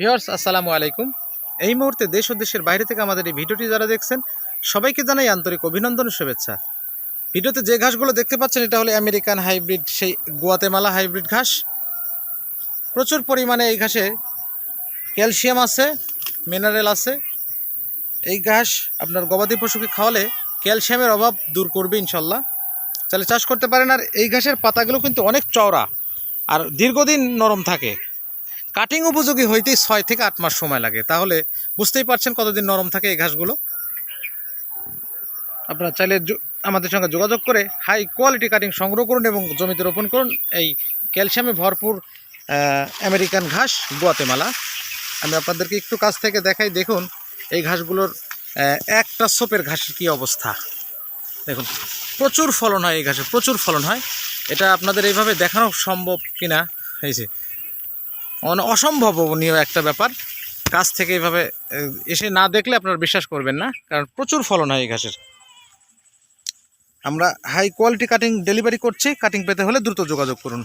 Viewers, আসসালামু আলাইকুম। এই মুহূর্তে দেশ ও দেশের বাইরে থেকে আমাদের এই ভিডিওটি যারা দেখছেন, সবাইকে জানাই আন্তরিক অভিনন্দন শুভেচ্ছা। ভিডিওতে যে ঘাসগুলো দেখতে পাচ্ছেন, এটা হলো আমেরিকান হাইব্রিড, সেই গোয়াতেমালা হাইব্রিড ঘাস। প্রচুর পরিমাণে এই ঘাসে ক্যালসিয়াম আছে, মিনারেল আছে। এই ঘাস আপনার গবাদি পশুকে খাওয়ালে ক্যালসিয়ামের অভাব দূর করবে ইনশাল্লাহ। তাহলে চাষ করতে পারেন, আর এই ঘাসের পাতাগুলো কিন্তু অনেক চওড়া, আর দীর্ঘদিন নরম থাকে। কাটিং উপযোগী হইতেই ছয় থেকে আট মাস সময় লাগে। তাহলে বুঝতেই পারছেন কতদিন নরম থাকে এই ঘাসগুলো? আপনারা চাইলে আমাদের সঙ্গে যোগাযোগ করে হাই কোয়ালিটি কাটিং সংগ্রহ করুন এবং জমিতে রোপণ করুন। এই ক্যালসিয়ামে ভরপুর আমেরিকান ঘাস গোয়াতেমালা। আমি আপনাদেরকে একটু কাছ থেকে দেখাই, দেখুন এই ঘাসগুলোর একটা সোপের ঘাসের কী অবস্থা। দেখুন, প্রচুর ফলন হয় এই ঘাসের প্রচুর ফলন হয়। এটা আপনাদের এইভাবে দেখানো সম্ভব কিনা? হয়েছে অসম্ভবনীয় একটা ব্যাপার। কাছ থেকে এভাবে এসে না দেখলে আপনারা বিশ্বাস করবেন না, কারণ প্রচুর ফলন হয় এই ঘাসের। আমরা হাই কোয়ালিটি কাটিং ডেলিভারি করছি কাটিং পেতে হলে দ্রুত যোগাযোগ করুন।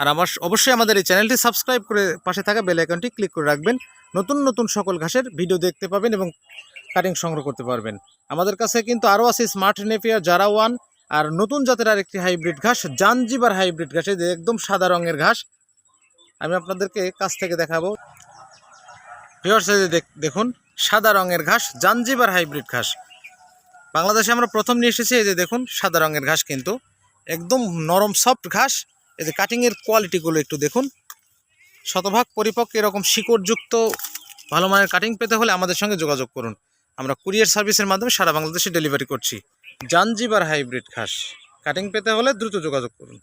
আর আমার অবশ্যই আমাদের এই চ্যানেলটি সাবস্ক্রাইব করে পাশে থাকা বেল আইকনটি ক্লিক করে রাখবেন। নতুন নতুন সকল ঘাসের ভিডিও দেখতে পাবেন এবং কাটিং সংগ্রহ করতে পারবেন। আমাদের কাছে কিন্তু আরও আছে স্মার্ট নেপিয়ার জারা ওয়ান আর নতুন জাতের আরেকটি হাইব্রিড ঘাস জানজিবার হাইব্রিড ঘাস যে একদম সাদা রঙের ঘাস। আমি আপনাদেরকে কাছ থেকে দেখাবো। দেখুন, সাদা রঙের ঘাস জানজিবার হাইব্রিড ঘাস। বাংলাদেশে আমরা প্রথম নিয়ে এসেছি, এই যে দেখুন, সাদা রঙের ঘাস কিন্তু। একদম নরম, সফট ঘাস। এই যে কাটিংয়ের কোয়ালিটিগুলো একটু দেখুন। শতভাগ পরিপক্ক, এরকম শিকড়যুক্ত, ভালো মানের কাটিং পেতে হলে আমাদের সঙ্গে যোগাযোগ করুন। আমরা কুরিয়ার সার্ভিসের মাধ্যমে সারা বাংলাদেশে ডেলিভারি করছি। জানজিবার হাইব্রিড ঘাস। কাটিং পেতে হলে দ্রুত যোগাযোগ করুন।